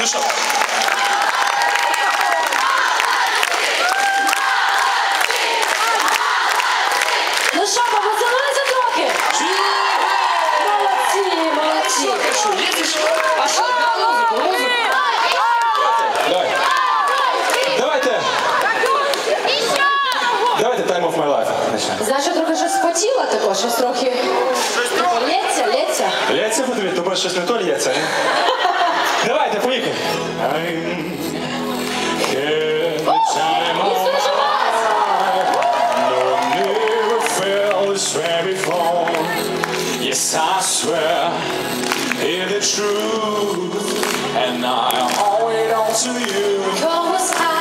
Ну що, молодці. Що, є ще? А що? На музику, музику. Давай. Давайте. Давайте time of my life. Знаєш, я трохи щось спотіла також, щось трохи лється, лється. Лється подиві, то може щось не то лється, ні? Давайте, поїхали. I'm here the time of слухай вас! No, never felt this way before. Yes, I swear, hear the truth, and I owe it all to you.